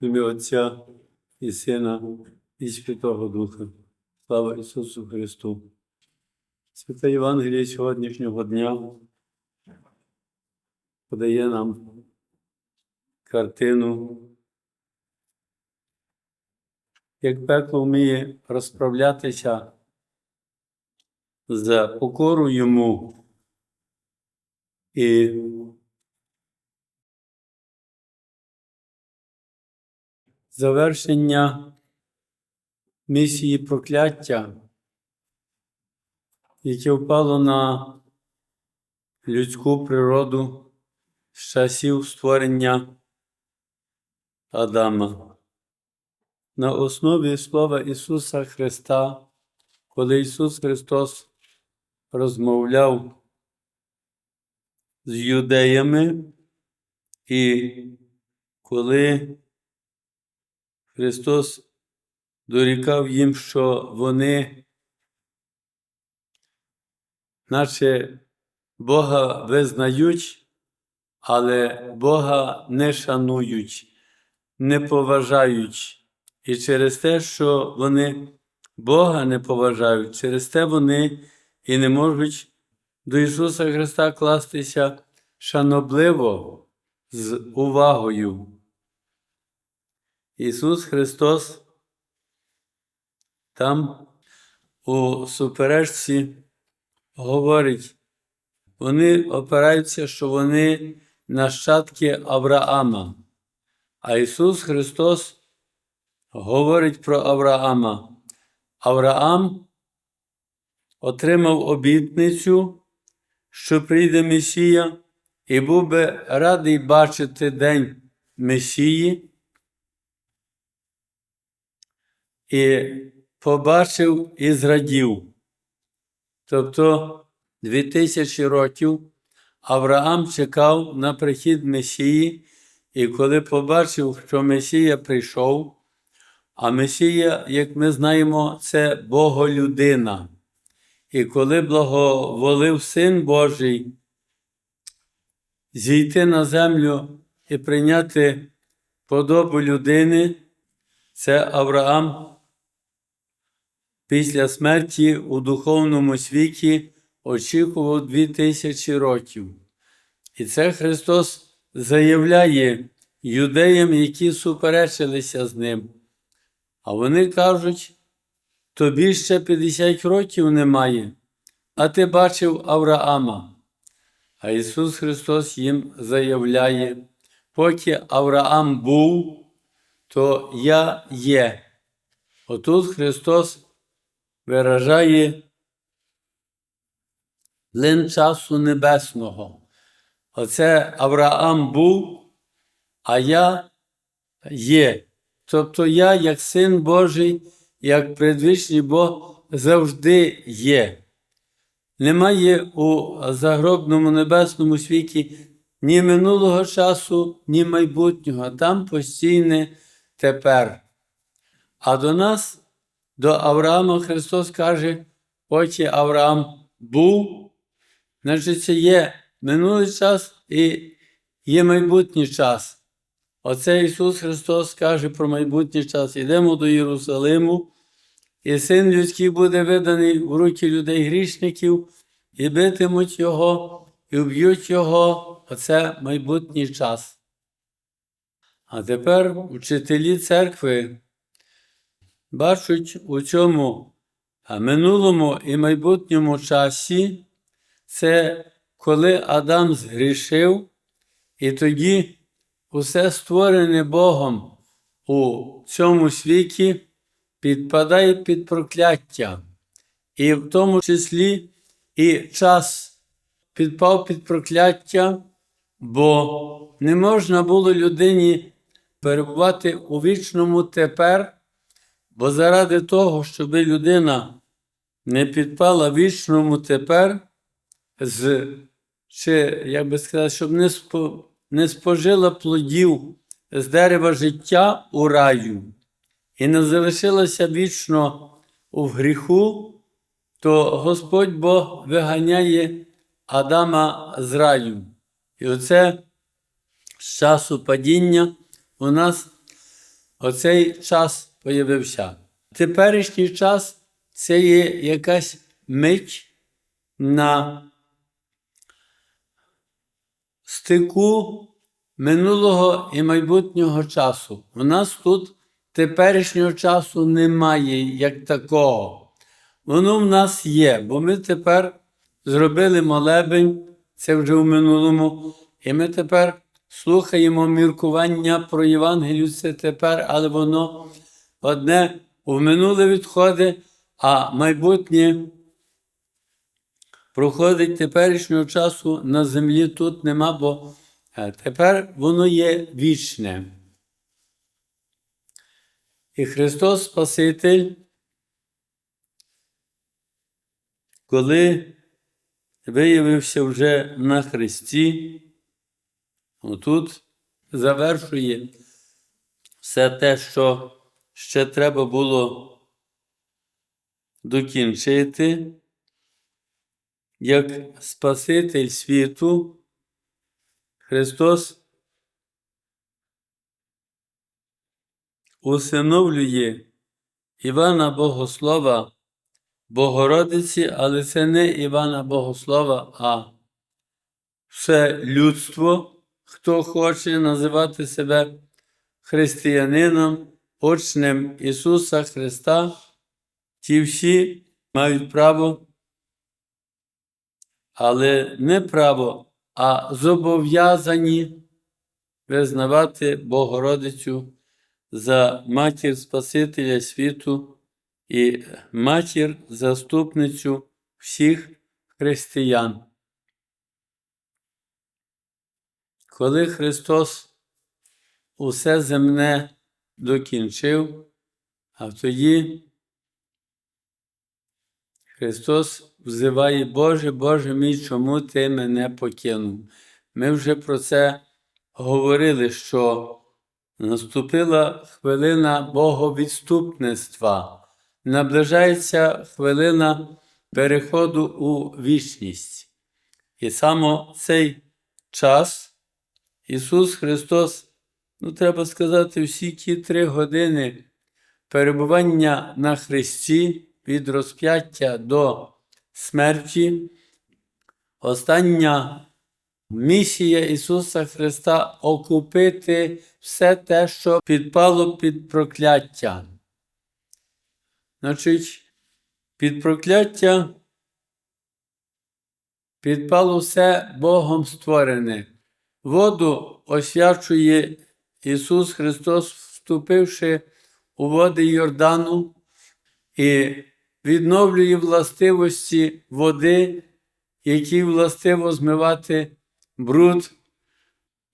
В ім'я Отця і Сина, і Святого Духа. Слава Ісусу Христу. Святе Євангеліє сьогоднішнього дня подає нам картину, як пекло вміє розправлятися за покору йому і завершення місії прокляття, яке впало на людську природу з часів створення Адама. На основі Слова Ісуса Христа, коли Ісус Христос розмовляв з юдеями, і коли Христос дорікав їм, що вони, наче Бога визнають, але Бога не шанують, не поважають. І через те, що вони Бога не поважають, через те вони і не можуть до Ісуса Христа кластися шанобливо з увагою. Ісус Христос там у суперечці говорить, вони опираються, що вони нащадки Авраама. А Ісус Христос говорить про Авраама. Авраам отримав обітницю, що прийде Месія, і був би радий бачити день Месії. І побачив і зрадів. Тобто 2000 років Авраам чекав на прихід Месії, і коли побачив, що Месія прийшов, а Месія, як ми знаємо, це Боголюдина. І коли благоволив Син Божий зійти на землю і прийняти подобу людини, це Авраам після смерті у духовному світі очікував дві тисячі років. І це Христос заявляє юдеям, які суперечилися з ним. А вони кажуть, тобі ще 50 років немає, а ти бачив Авраама. А Ісус Христос їм заявляє, поки Авраам був, то я є. Отут Христос виражає лин часу небесного. Оце Авраам був, а я є. Тобто я, як син Божий, як предвічний Бог, завжди є. Немає у загробному небесному світі ні минулого часу, ні майбутнього. Там постійне тепер. А до нас, до Авраама Христос каже, поки Авраам був, значить це є минулий час і є майбутній час. Оце Ісус Христос каже про майбутній час. Йдемо до Єрусалиму, і син людський буде виданий в руки людей грішників, і битимуть Його, і вб'ють Його. Оце майбутній час. А тепер учителі церкви бачать у цьому минулому і майбутньому часі, це коли Адам згрішив, і тоді усе створене Богом у цьому світі підпадає під прокляття, і в тому числі і час підпав під прокляття, бо не можна було людині перебувати у вічному тепер. Бо заради того, щоб людина не підпала вічному тепер, з, чи, як би сказати, щоб не, спо, не спожила плодів з дерева життя у раю і не залишилася вічно у гріху, то Господь Бог виганяє Адама з раю. І оце з часу падіння у нас оцей час появився. Теперішній час це є якась мить на стику минулого і майбутнього часу. У нас тут теперішнього часу немає як такого. Воно в нас є, бо ми тепер зробили молебень, це вже в минулому, і ми тепер слухаємо міркування про Євангелію, це тепер, але воно одне в минуле відходить, а майбутнє проходить теперішнього часу на землі тут нема, бо е, тепер воно є вічне. І Христос Спаситель, коли виявився вже на Христі, отут завершує все те, що ще треба було докінчити, як Спаситель світу, Христос усиновлює Івана Богослова Богородиці, але це не Івана Богослова, а все людство, хто хоче називати себе християнином, учнем Ісуса Христа, ті всі мають право, але не право, а зобов'язані визнавати Богородицю за матір Спасителя світу і матір заступницю всіх християн. Коли Христос усе земне докінчив, а тоді Христос взиває, Боже, Боже мій, чому ти мене покинув? Ми вже про це говорили, що наступила хвилина Боговідступництва, наближається хвилина переходу у вічність. І саме цей час Ісус Христос, ну треба сказати, всі ті три години перебування на Христі від розп'яття до смерті, остання місія Ісуса Христа окупити все те, що підпало під прокляття. Значить, під прокляття підпало все Богом створене. Воду освячує Ісус Христос, вступивши у води Йордану і відновлює властивості води, які властиво змивати бруд.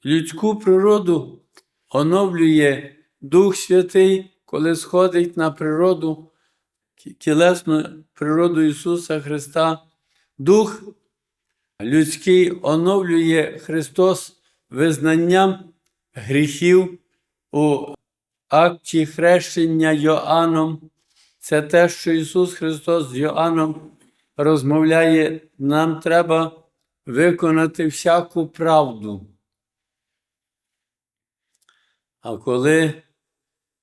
Людську природу оновлює Дух Святий, коли сходить на природу, тілесну природу Ісуса Христа. Дух людський оновлює Христос визнанням гріхів у акті хрещення Йоанном. Це те, що Ісус Христос з Йоанном розмовляє, нам треба виконати всяку правду. А коли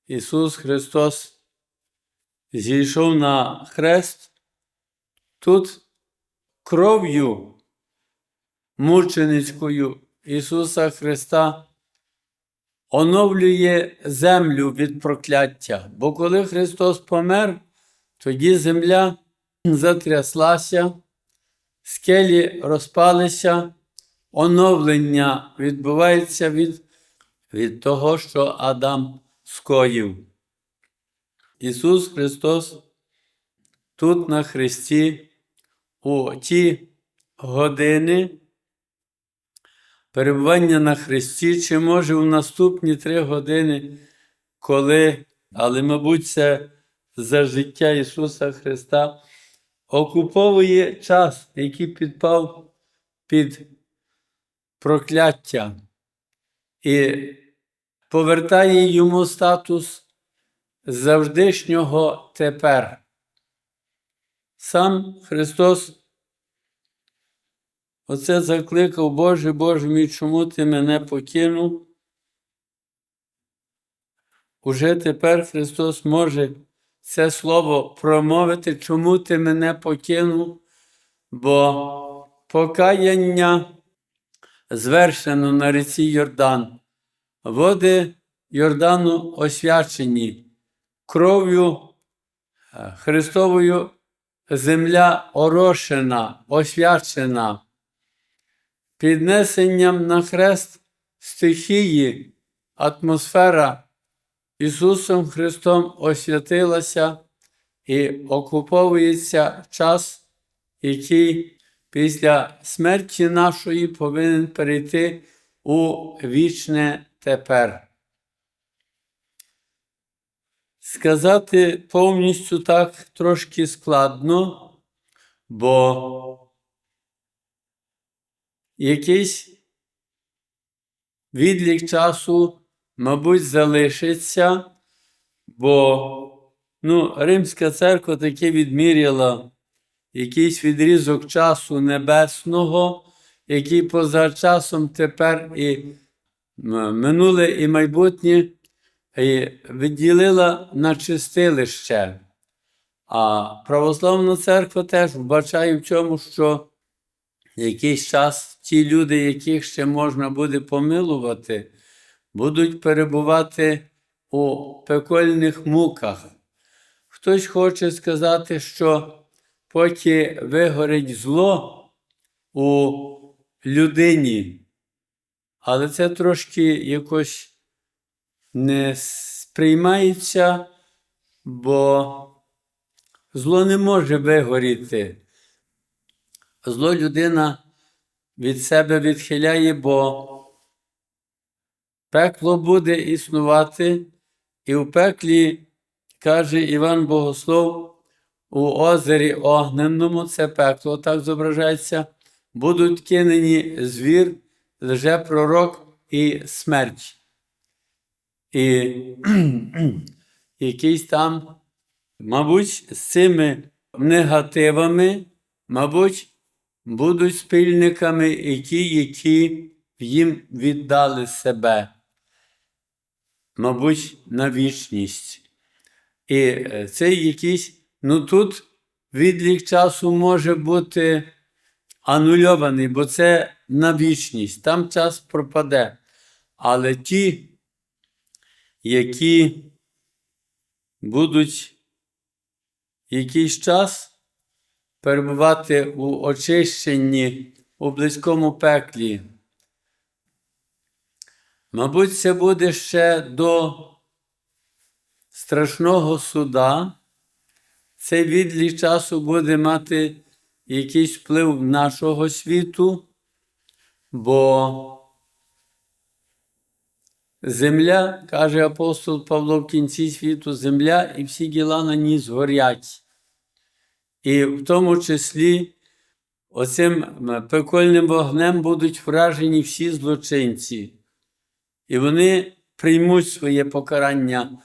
Ісус Христос зійшов на хрест, тут кров'ю мученицькою Ісуса Христа оновлює землю від прокляття. Бо коли Христос помер, тоді земля затряслася, скелі розпалися, оновлення відбувається від, від того, що Адам скоїв. Ісус Христос тут на Христі у ті години перебування на Христі, чи може в наступні три години, коли, але, мабуть, це за життя Ісуса Христа, окуповує час, який підпав під прокляття, і повертає йому статус завждишнього тепер. Сам Христос Оце закликав, Боже, Боже мій, чому ти мене покинув? уже тепер Христос може це слово промовити, чому ти мене покинув, бо покаяння звершено на ріці Йордан. Води Йордану освячені кров'ю е, Христовою земля орошена, освячена. Піднесенням на хрест стихії, атмосфера Ісусом Христом освятилася і окуповується час, який після смерті нашої повинен перейти у вічне тепер. Сказати повністю так трошки складно, бо якийсь відлік часу, мабуть, залишиться, бо ну, Римська церква таки відміряла якийсь відрізок часу небесного, який поза часом тепер і минуле і майбутнє і виділила на чистилище. А православна церква теж вбачає в цьому, що якийсь час ті люди, яких ще можна буде помилувати, будуть перебувати у пекольних муках. Хтось хоче сказати, що поки вигорить зло у людині, але це трошки якось не сприймається, бо зло не може вигоріти. Зло людина від себе відхиляє, бо пекло буде існувати, і в пеклі, каже Іван Богослов, у озері Огненному, це пекло так зображається, будуть кинені звір, лжепророк і смерть. І якийсь там, мабуть, з цими негативами, мабуть, будуть спільниками і ті, які їм віддали себе, мабуть, на вічність. І е, цей якийсь, ну тут відлік часу може бути анульований, бо це на вічність, там час пропаде. Але ті, які будуть якийсь час перебувати у очищенні у близькому пеклі. Мабуть, це буде ще до страшного суда. Цей відлік часу буде мати якийсь вплив нашого світу, бо земля, каже апостол Павло в кінці світу, земля і всі діла на ній згорять. І в тому числі оцим пекольним вогнем будуть вражені всі злочинці. І вони приймуть своє покарання,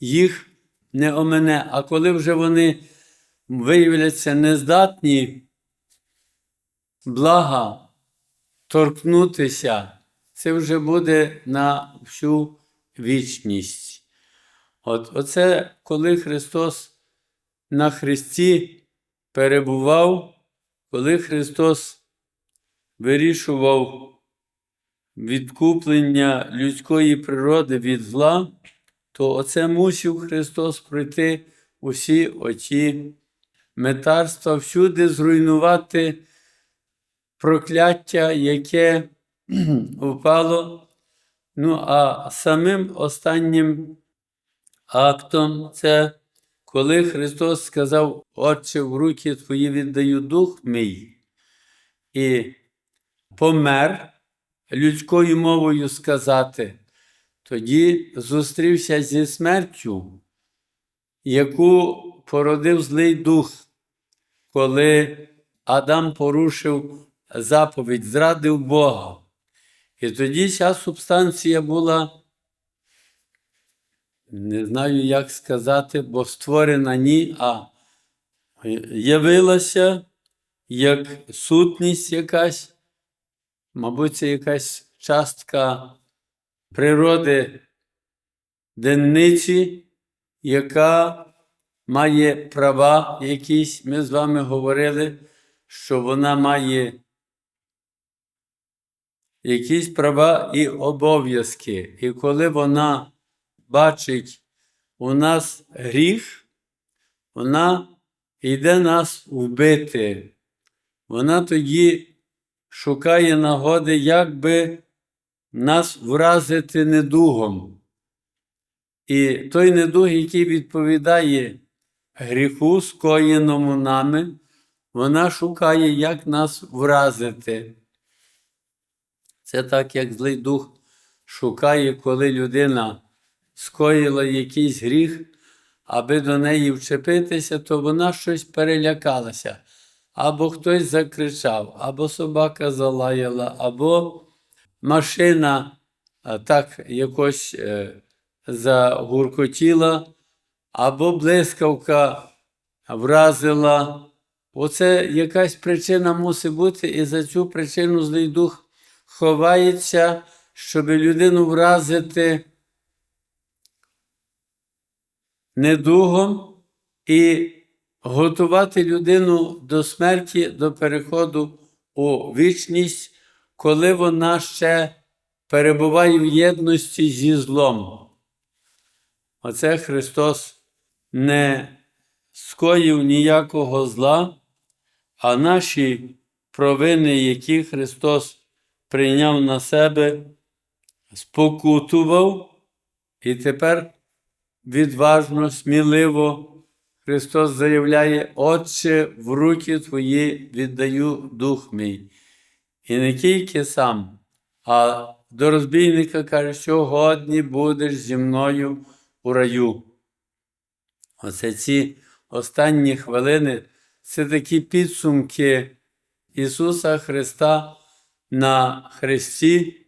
їх не омене. А коли вже вони виявляться нездатні, блага торкнутися, це вже буде на всю вічність. От оце коли Христос на Христі перебував, коли Христос вирішував відкуплення людської природи від зла, то оце мусив Христос пройти усі оті метарства, всюди зруйнувати прокляття, яке впало. Ну, а самим останнім актом це коли Христос сказав, Отче, в руки твої віддаю дух мій, і помер людською мовою сказати, тоді зустрівся зі смертю, яку породив злий дух, коли Адам порушив заповідь, зрадив Бога. І тоді ця субстанція була, не знаю, як сказати, бо створена ні, а явилася як сутність якась, мабуть, це якась частка природи денниці, яка має права якісь. Ми з вами говорили, що вона має якісь права і обов'язки. І коли вона бачить у нас гріх, вона йде нас вбити. Вона тоді шукає нагоди, як би нас вразити недугом. І той недуг, який відповідає гріху, скоєному нами, вона шукає, як нас вразити. Це так, як злий дух шукає, коли людина скоїла якийсь гріх, аби до неї вчепитися, то вона щось перелякалася. Або хтось закричав, або собака залаяла, або машина так якось е, загуркотіла, або блискавка вразила. Оце якась причина мусить бути, і за цю причину злий дух ховається, щоб людину вразити недугом і готувати людину до смерті, до переходу у вічність, коли вона ще перебуває в єдності зі злом. Оце Христос не скоїв ніякого зла, а наші провини, які Христос прийняв на себе, спокутував, і тепер відважно, сміливо Христос заявляє, Отче, в руки Твої віддаю дух мій. І не тільки сам, а до розбійника каже, сьогодні будеш зі мною у раю. Оце ці останні хвилини це такі підсумки Ісуса Христа на Христі,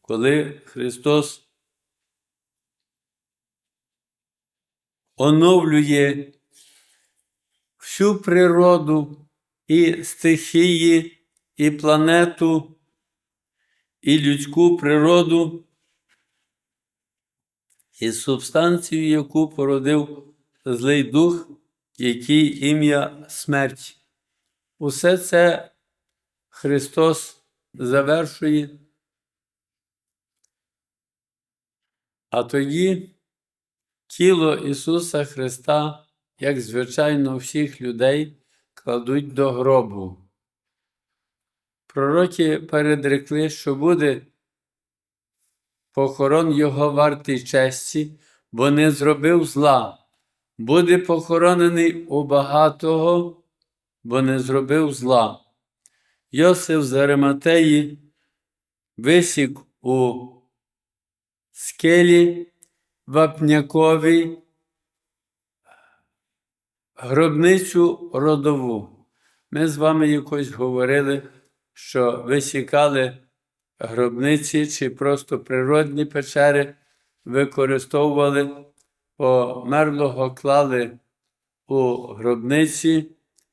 коли Христос оновлює всю природу і стихії, і планету, і людську природу, і субстанцію, яку породив злий дух, який ім'я смерть. Усе це Христос завершує. А тоді тіло Ісуса Христа, як звичайно всіх людей, кладуть до гробу. Пророки передрекли, що буде похорон Його вартий честі, бо не зробив зла, буде похоронений у багатого, бо не зробив зла. Йосиф з Ариматеї висік у скелі вапняковій гробницю родову. Ми з вами якось говорили, що висікали гробниці чи просто природні печери, використовували, померлого клали у гробниці,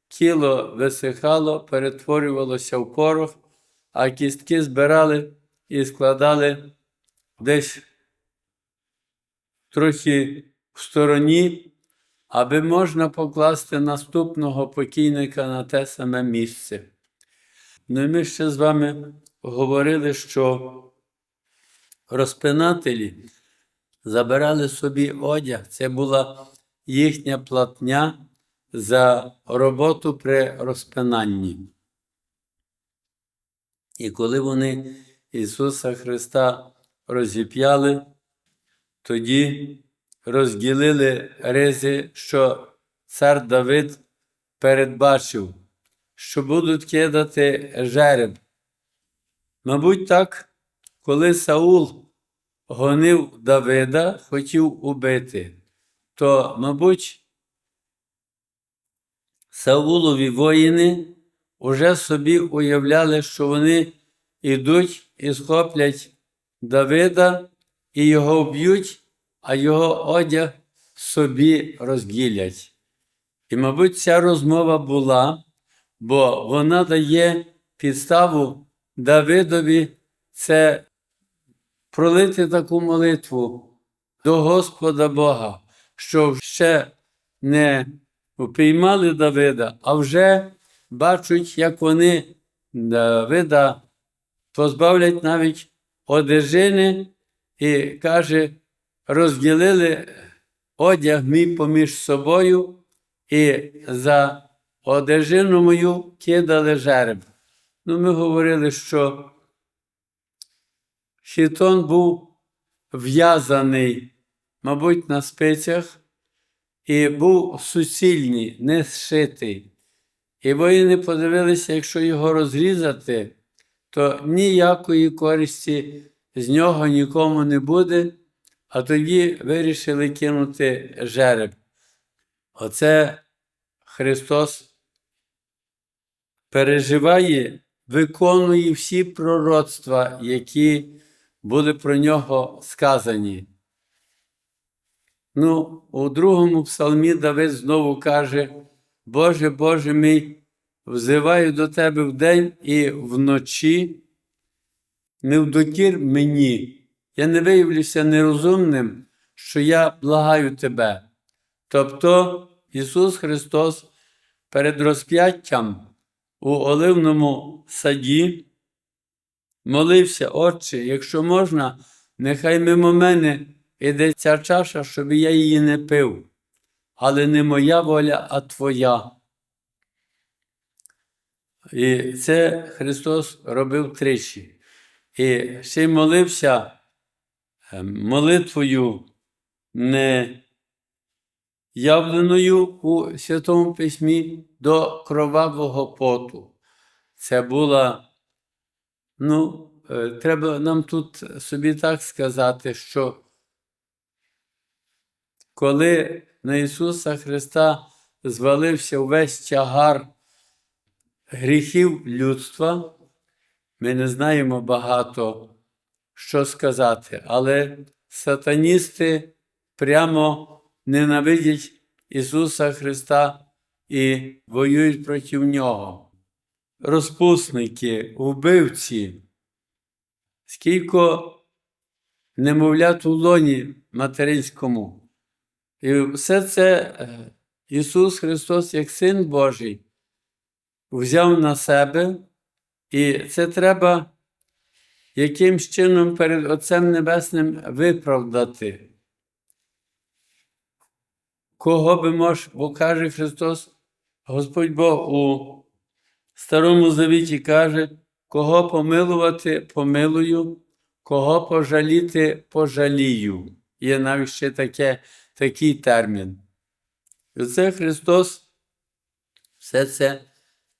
тіло висихало, перетворювалося в порох, а кістки збирали і складали десь трохи в стороні, аби можна покласти наступного покійника на те саме місце. Ну і ми ще з вами говорили, що розпинателі забирали собі одяг, це була їхня платня за роботу при розпинанні. І коли вони Ісуса Христа розіп'яли, тоді розділили ризи, що цар Давид передбачив, що будуть кидати жереб. Мабуть, так, коли Саул гонив Давида, хотів убити, то, мабуть, Саулові воїни уже собі уявляли, що вони йдуть і схоплять Давида і його вб'ють, а його одяг собі розділять. І, мабуть, ця розмова була, бо вона дає підставу Давидові це пролити таку молитву. до Господа Бога, що ще не упіймали Давида, а вже бачать, як вони Давида позбавлять навіть одежини і каже, розділили одяг мій поміж собою і за одежину мою кидали жереб. Ну, ми говорили, що Хітон був в'язаний, мабуть, на спицях, і був суцільний, не зшитий. І воїни подивилися, якщо його розрізати, то ніякої користі з нього нікому не буде, а тоді вирішили кинути жереб. Оце Христос переживає, виконує всі пророцтва, які були про нього сказані. Ну, у другому псалмі Давид знову каже: Боже, Боже мій, взиваю до Тебе вдень і вночі, не вдокір мені. Я не виявлюся нерозумним, що я благаю Тебе. Тобто Ісус Христос перед розп'яттям у оливному саді молився, Отче, якщо можна, нехай мимо мене іде ця чаша, щоб я її не пив, але не моя воля, а Твоя. І це Христос робив тричі. І ще й молився е, молитвою не явленою у Святому Письмі до кровавого поту. Це була, ну, е, треба нам тут собі так сказати, що коли на Ісуса Христа звалився увесь тягар гріхів людства, ми не знаємо багато що сказати, але сатаністи прямо ненавидять Ісуса Христа і воюють проти Нього. Розпусники, вбивці, скільки немовлят у лоні материнському. І все це е, Ісус Христос, як Син Божий, взяв на себе, і це треба якимсь чином перед Отцем Небесним виправдати. Кого би мож, бо каже Христос, Господь Бог у Старому Завіті каже, кого помилувати, помилую, кого пожаліти, пожалію. Є навіть ще таке, такий термін. І це Христос все це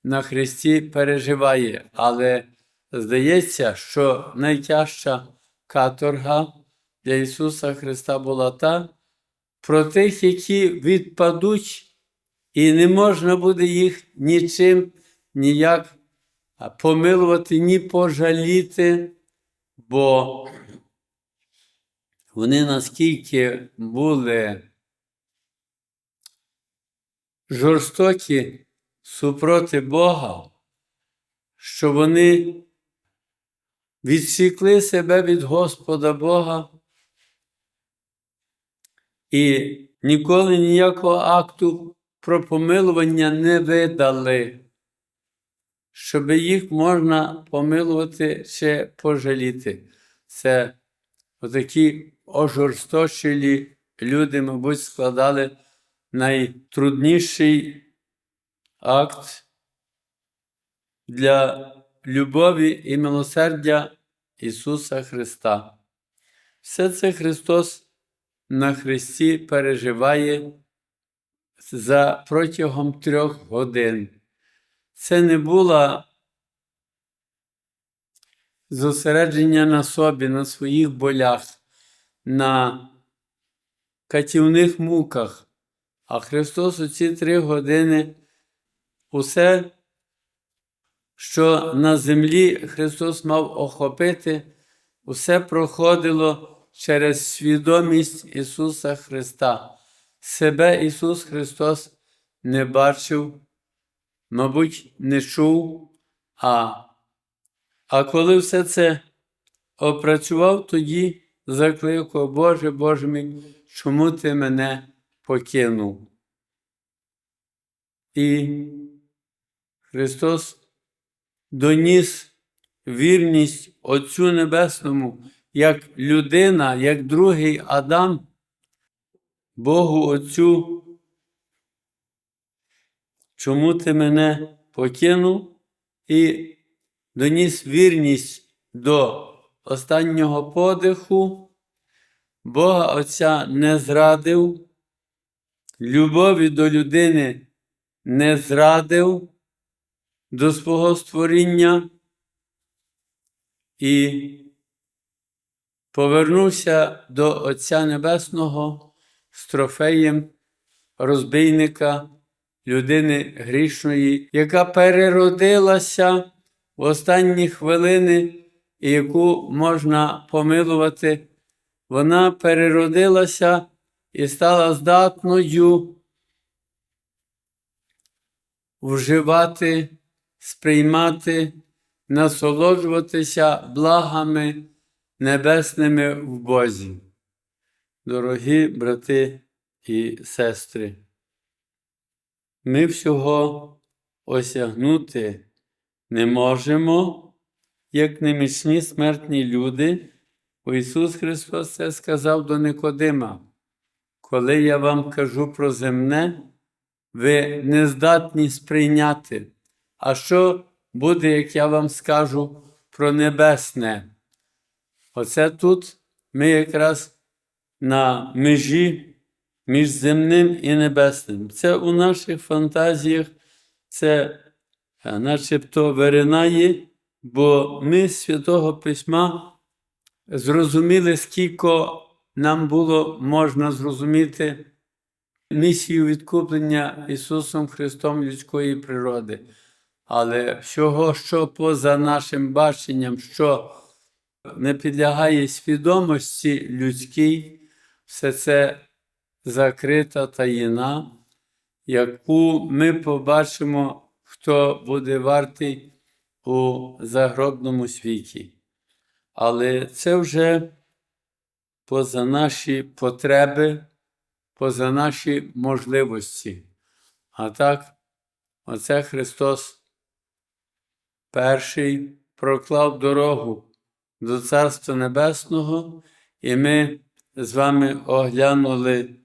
на Христі переживає, але здається, що найтяжча каторга для Ісуса Христа була та про тих, які відпадуть, і не можна буде їх нічим ніяк помилувати, ні пожаліти, бо вони наскільки були жорстокі супроти Бога, що вони відсікли себе від Господа Бога і ніколи ніякого акту про помилування не видали, щоб їх можна помилувати чи пожаліти. Це отакі ожорсточілі люди, мабуть, складали найтрудніший акт для любові і милосердя Ісуса Христа. Все це Христос на Христі переживає за протягом трьох годин. Це не було зосередження на собі, на своїх болях, на катівних муках. А Христос у ці три години усе, що на землі Христос мав охопити, усе проходило через свідомість Ісуса Христа. Себе Ісус Христос не бачив, мабуть, не чув, а, а коли все це опрацював, тоді закликав, Боже, Боже мій, чому ти мене покинув? І Христос доніс вірність Отцю Небесному, як людина, як другий Адам, Богу Отцю. Чому ти мене покинув і доніс вірність до останнього подиху, Бога Отця не зрадив, любові до людини не зрадив до свого створіння і повернувся до Отця Небесного з трофеєм розбійника, людини грішної, яка переродилася в останні хвилини, і яку можна помилувати. Вона переродилася і стала здатною вживати, сприймати, насолоджуватися благами небесними в Бозі. Дорогі брати і сестри, ми всього осягнути не можемо, як немічні смертні люди, бо Ісус Христос це сказав до Никодима. Коли я вам кажу про земне, ви не здатні сприйняти. А що буде, як я вам скажу про небесне? Оце тут ми якраз на межі між земним і небесним. Це у наших фантазіях, це е, начебто виринає, бо ми з Святого Письма зрозуміли, скільки нам було можна зрозуміти місію відкуплення Ісусом Христом людської природи. Але всього, що поза нашим баченням, що не підлягає свідомості людській, все це закрита таїна, яку ми побачимо, хто буде вартий у загробному світі. Але це вже поза наші потреби, поза наші можливості. А так, оце Христос перший проклав дорогу до Царства Небесного, і ми з вами оглянули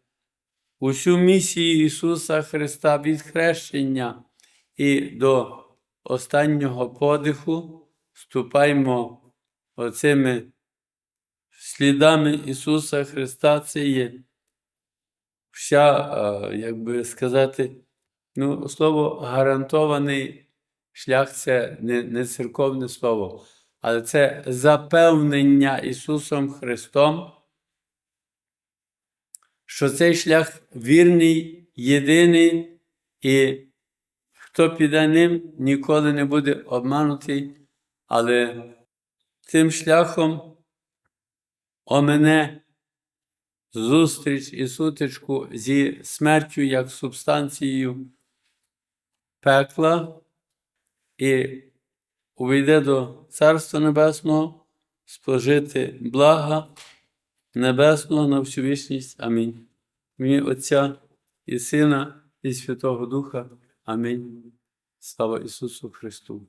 усю місію Ісуса Христа від хрещення і до останнього подиху, ступаймо оцими слідами Ісуса Христа. Це є вся, е, як би сказати, ну, слово гарантований шлях це не, не церковне слово, але це запевнення Ісусом Христом, що цей шлях вірний, єдиний, і хто піде ним, ніколи не буде обманутий, але цим шляхом омене зустріч і сутичку зі смертю як субстанцією пекла і увійде до Царства Небесного спожити блага Небесного на всю вічність. Амінь. В Отця і Сина, і Святого Духа. Амінь. Слава Ісусу Христу!